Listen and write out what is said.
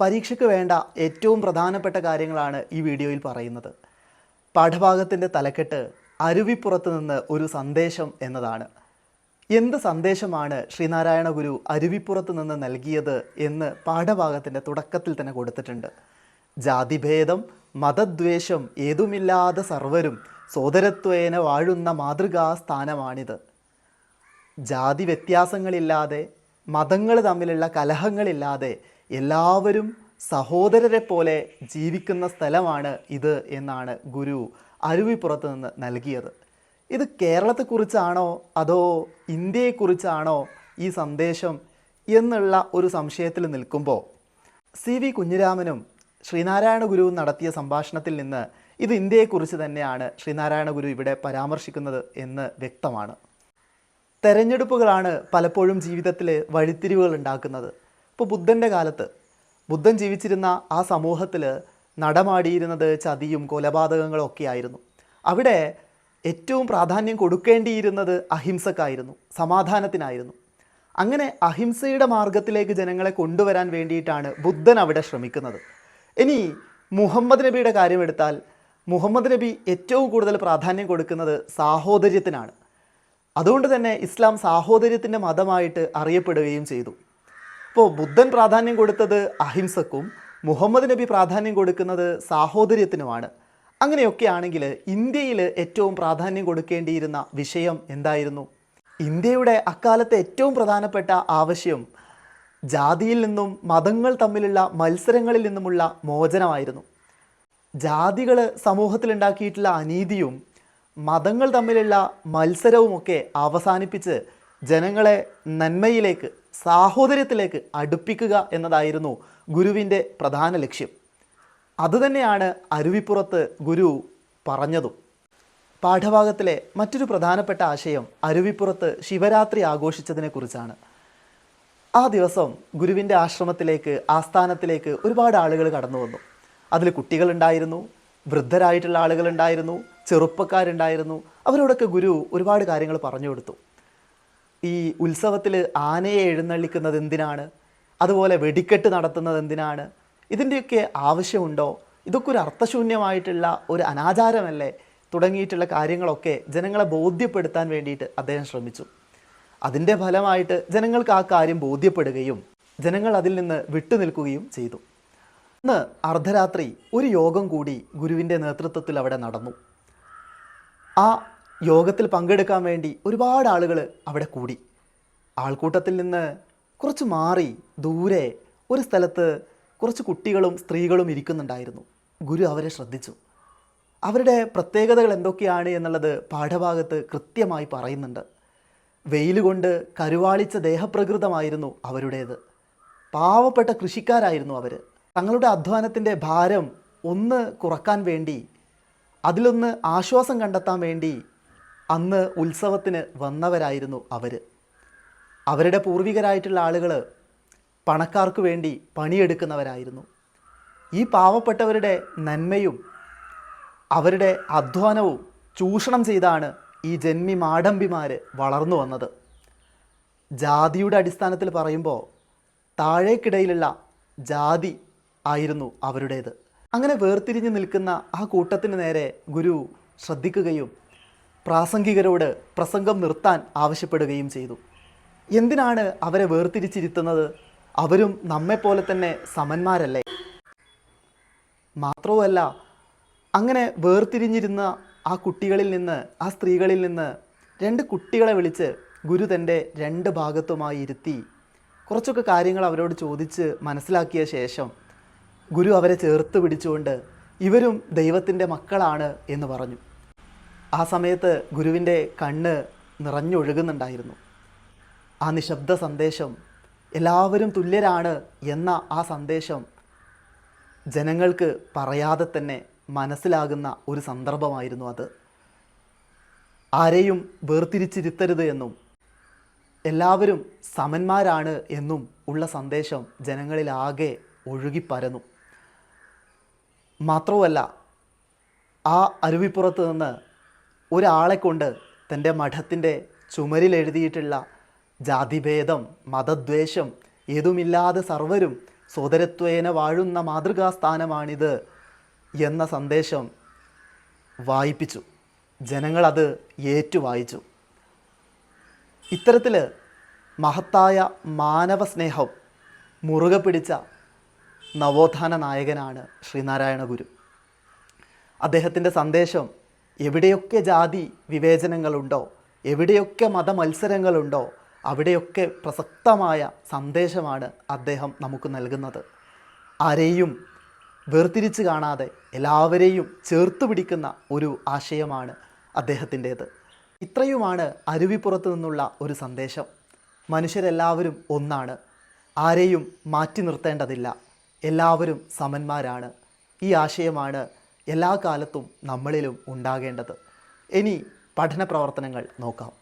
പരീക്ഷയ്ക്ക് വേണ്ട ഏറ്റവും പ്രധാനപ്പെട്ട കാര്യങ്ങളാണ് ഈ വീഡിയോയിൽ പറയുന്നത്. പാഠഭാഗത്തിന്റെ തലക്കെട്ട് അരുവിപ്പുറത്ത് നിന്ന് ഒരു സന്ദേശം എന്നതാണ്. എന്ത് സന്ദേശമാണ് ശ്രീനാരായണ ഗുരു അരുവിപ്പുറത്ത് നിന്ന് നൽകിയത് എന്ന് പാഠഭാഗത്തിന്റെ തുടക്കത്തിൽ തന്നെ കൊടുത്തിട്ടുണ്ട്. ജാതിഭേദം മതദ്വേഷം ഏതുമില്ലാതെ സർവരും സോദരത്വേന വാഴുന്ന മാതൃകാ സ്ഥാനമാണിത് ജാതി വ്യത്യാസങ്ങളില്ലാതെ മതങ്ങൾ തമ്മിലുള്ള കലഹങ്ങളില്ലാതെ എല്ലാവരും സഹോദരരെ പോലെ ജീവിക്കുന്ന സ്ഥലമാണ് ഇത് എന്നാണ് ഗുരു അരുവിപ്പുറത്ത് നിന്ന് നൽകിയത്. ഇത് കേരളത്തെക്കുറിച്ചാണോ അതോ ഇന്ത്യയെക്കുറിച്ചാണോ ഈ സന്ദേശം എന്നുള്ള ഒരു സംശയത്തിൽ നിൽക്കുമ്പോൾ സി വി കുഞ്ഞിരാമനും ശ്രീനാരായണ ഗുരുവും നടത്തിയ സംഭാഷണത്തിൽ നിന്ന് ഇത് ഇന്ത്യയെക്കുറിച്ച് തന്നെയാണ് ശ്രീനാരായണ ഗുരു ഇവിടെ പരാമർശിക്കുന്നത് എന്ന് വ്യക്തമാണ്. തെരഞ്ഞെടുപ്പുകളാണ് പലപ്പോഴും ജീവിതത്തിൽ വഴിത്തിരിവുകൾ ഉണ്ടാക്കുന്നത്. ഇപ്പോൾ ബുദ്ധന്റെ കാലത്ത് ബുദ്ധൻ ജീവിച്ചിരുന്ന ആ സമൂഹത്തിൽ നടമാടിയിരുന്നത് ചതിയും കൊലപാതകങ്ങളും ഒക്കെ ആയിരുന്നു. അവിടെ ഏറ്റവും പ്രാധാന്യം കൊടുക്കേണ്ടിയിരുന്നത് അഹിംസക്കായിരുന്നു സമാധാനത്തിനായിരുന്നു. അങ്ങനെ അഹിംസയുടെ മാർഗത്തിലേക്ക് ജനങ്ങളെ കൊണ്ടുവരാൻ വേണ്ടിയിട്ടാണ് ബുദ്ധൻ അവിടെ ശ്രമിക്കുന്നത്. ഇനി മുഹമ്മദ് നബിയുടെ കാര്യമെടുത്താൽ മുഹമ്മദ് നബി ഏറ്റവും കൂടുതൽ പ്രാധാന്യം കൊടുക്കുന്നത് സാഹോദര്യത്തിനാണ്. അതുകൊണ്ട് തന്നെ ഇസ്ലാം സാഹോദര്യത്തിന്റെ മതമായിട്ട് അറിയപ്പെടുകയും ചെയ്തു. ഇപ്പോൾ ബുദ്ധൻ പ്രാധാന്യം കൊടുത്തത് അഹിംസക്കും മുഹമ്മദ് നബി പ്രാധാന്യം കൊടുക്കുന്നത് സാഹോദര്യത്തിനുമാണ്. അങ്ങനെയൊക്കെ ആണെങ്കിൽ ഇന്ത്യയിൽ ഏറ്റവും പ്രാധാന്യം കൊടുക്കേണ്ടിയിരുന്ന വിഷയം എന്തായിരുന്നു? ഇന്ത്യയുടെ അക്കാലത്തെ ഏറ്റവും പ്രധാനപ്പെട്ട ആവശ്യം ജാതിയിൽ നിന്നും മതങ്ങൾ തമ്മിലുള്ള മത്സരങ്ങളിൽ നിന്നുമുള്ള മോചനമായിരുന്നു. ജാതികൾ സമൂഹത്തിലുണ്ടാക്കിയിട്ടുള്ള അനീതിയും മതങ്ങൾ തമ്മിലുള്ള മത്സരവുമൊക്കെ അവസാനിപ്പിച്ച് ജനങ്ങളെ നന്മയിലേക്ക് സാഹോദര്യത്തിലേക്ക് അടുപ്പിക്കുക എന്നതായിരുന്നു ഗുരുവിന്റെ പ്രധാന ലക്ഷ്യം. അതുതന്നെയാണ് അരുവിപ്പുറത്ത് ഗുരു പറഞ്ഞതും. പാഠഭാഗത്തിലെ മറ്റൊരു പ്രധാനപ്പെട്ട ആശയം അരുവിപ്പുറത്ത് ശിവരാത്രി ആഘോഷിച്ചതിനെക്കുറിച്ചാണ്. ആ ദിവസം ഗുരുവിന്റെ ആശ്രമത്തിലേക്ക് ആസ്ഥാനത്തിലേക്ക് ഒരുപാട് ആളുകൾ കടന്നു വന്നു അതിൽ കുട്ടികളുണ്ടായിരുന്നു വൃദ്ധരായിട്ടുള്ള ആളുകളുണ്ടായിരുന്നു ചെറുപ്പക്കാരുണ്ടായിരുന്നു. അവരോടൊക്കെ ഗുരു ഒരുപാട് കാര്യങ്ങൾ പറഞ്ഞു കൊടുത്തു. ഈ ഉത്സവത്തിൽ ആനയെ എഴുന്നള്ളിക്കുന്നത് എന്തിനാണ്? അതുപോലെ വെടിക്കെട്ട് നടത്തുന്നത് എന്തിനാണ്? ഇതിന്റെയൊക്കെ ആവശ്യമുണ്ടോ? ഇതൊക്കെ ഒരു അർത്ഥശൂന്യമായിട്ടുള്ള ഒരു അനാചാരമല്ലേ? തുടങ്ങിയിട്ടുള്ള കാര്യങ്ങളൊക്കെ ജനങ്ങളെ ബോധ്യപ്പെടുത്താൻ വേണ്ടിയിട്ട് അദ്ദേഹം ശ്രമിച്ചു. അതിന്റെ ഫലമായിട്ട് ജനങ്ങൾക്ക് ആ കാര്യം ബോധ്യപ്പെടുകയും ജനങ്ങൾ അതിൽ നിന്ന് വിട്ടുനിൽക്കുകയും ചെയ്തു. അന്ന് അർദ്ധരാത്രി ഒരു യോഗം കൂടി ഗുരുവിന്റെ നേതൃത്വത്തിൽ അവിടെ നടന്നു. ആ യോഗത്തിൽ പങ്കെടുക്കാൻ വേണ്ടി ഒരുപാട് ആളുകൾ അവിടെ കൂടി. ആൾക്കൂട്ടത്തിൽ നിന്ന് കുറച്ച് മാറി ദൂരെ ഒരു സ്ഥലത്ത് കുറച്ച് കുട്ടികളും സ്ത്രീകളും ഇരിക്കുന്നുണ്ടായിരുന്നു. ഗുരു അവരെ ശ്രദ്ധിച്ചു. അവരുടെ പ്രത്യേകതകൾ എന്തൊക്കെയാണ് എന്നുള്ളത് പാഠഭാഗത്ത് കൃത്യമായി പറയുന്നുണ്ട്. വെയിൽ കൊണ്ട് കരുവാളിച്ച ദേഹപ്രകൃതമായിരുന്നു അവരുടേത്. പാവപ്പെട്ട കൃഷിക്കാരായിരുന്നു അവർ തങ്ങളുടെ അധ്വാനത്തിന്റെ ഭാരം ഒന്ന് കുറയ്ക്കാൻ വേണ്ടി അതിലൊന്ന് ആശ്വാസം കണ്ടെത്താൻ വേണ്ടി അന്ന് ഉത്സവത്തിന് വന്നവരായിരുന്നു അവർ അവരുടെ പൂർവികരായിട്ടുള്ള ആളുകൾ പണക്കാർക്ക് വേണ്ടി പണിയെടുക്കുന്നവരായിരുന്നു. ഈ പാവപ്പെട്ടവരുടെ നന്മയും അവരുടെ അധ്വാനവും ചൂഷണം ചെയ്താണ് ഈ ജന്മി മാടമ്പിമാർ വളർന്നു വന്നത്. ജാതിയുടെ അടിസ്ഥാനത്തിൽ പറയുമ്പോൾ താഴേക്കിടയിലുള്ള ജാതി ആയിരുന്നു അവരുടേത്. അങ്ങനെ വേർതിരിഞ്ഞ് നിൽക്കുന്ന ആ കൂട്ടത്തിന് നേരെ ഗുരു ശ്രദ്ധിക്കുകയും പ്രാസംഗികരോട് പ്രസംഗം നിർത്താൻ ആവശ്യപ്പെടുകയും ചെയ്തു. എന്തിനാണ് അവരെ വേർതിരിച്ചിരുത്തുന്നത്? അവരും നമ്മെപ്പോലെ തന്നെ സമന്മാരല്ലേ? മാത്രവുമല്ല അങ്ങനെ വേർതിരിഞ്ഞിരുന്ന ആ കുട്ടികളിൽ നിന്ന് ആ സ്ത്രീകളിൽ നിന്ന് രണ്ട് കുട്ടികളെ വിളിച്ച് ഗുരു തന്റെ രണ്ട് ഭാഗത്തുമായി ഇരുത്തി കുറച്ചൊക്കെ കാര്യങ്ങൾ അവരോട് ചോദിച്ച് മനസ്സിലാക്കിയ ശേഷം ഗുരു അവരെ ചേർത്ത് പിടിച്ചുകൊണ്ട് ഇവരും ദൈവത്തിന്റെ മക്കളാണ് എന്ന് പറഞ്ഞു. ആ സമയത്ത് ഗുരുവിന്റെ കണ്ണ് നിറഞ്ഞൊഴുകുന്നുണ്ടായിരുന്നു. ആ നിശബ്ദ സന്ദേശം എല്ലാവരും തുല്യരാണ് എന്ന ആ സന്ദേശം ജനങ്ങൾക്ക് പറയാതെ തന്നെ മനസ്സിലാകുന്ന ഒരു സന്ദർഭമായിരുന്നു അത്. ആരെയും വേർതിരിച്ചിരുത്തരുത് എന്നും എല്ലാവരും സമന്മാരാണ് എന്നും ഉള്ള സന്ദേശം ജനങ്ങളിലാകെ ഒഴുകിപ്പരന്നു. മാത്രവുമല്ല ആ അരുവിപ്പുറത്ത് നിന്ന് ഒരാളെ കൊണ്ട് തന്റെ മഠത്തിന്റെ ചുമരിൽ എഴുതിയിട്ടുള്ള ജാതിഭേദം മതദ്വേഷം ഏതുമില്ലാതെ സർവരും സോദരത്വേന വാഴുന്ന മാതൃകാസ്ഥാനമാണിത് എന്ന സന്ദേശം വായിപ്പിച്ചു. ജനങ്ങളത് ഏറ്റുവായിച്ചു. ഇത്തരത്തിൽ മഹത്തായ മാനവ സ്നേഹം മുറുകെ പിടിച്ച നവോത്ഥാന നായകനാണ് ശ്രീനാരായണ ഗുരു അദ്ദേഹത്തിന്റെ സന്ദേശം എവിടെയൊക്കെ ജാതി വിവേചനങ്ങളുണ്ടോ എവിടെയൊക്കെ മതമത്സരങ്ങളുണ്ടോ അവിടെയൊക്കെ പ്രസക്തമായ സന്ദേശമാണ് അദ്ദേഹം നമുക്ക് നൽകുന്നത്. ആരെയും വേർതിരിച്ച് കാണാതെ എല്ലാവരെയും ചേർത്ത് പിടിക്കുന്ന ഒരു ആശയമാണ് അദ്ദേഹത്തിന്റേത്. ഇത്രയുമാണ് അരുവിപ്പുറത്ത് നിന്നുള്ള ഒരു സന്ദേശം. മനുഷ്യരെല്ലാവരും ഒന്നാണ്. ആരെയും മാറ്റി നിർത്തേണ്ടതില്ല. എല്ലാവരും സമന്മാരാണ്. ഈ ആശയമാണ് എല്ലാ കാലത്തും നമ്മളിലും ഉണ്ടാകേണ്ടത്. ഇനി പഠന പ്രവർത്തനങ്ങൾ നോക്കാം.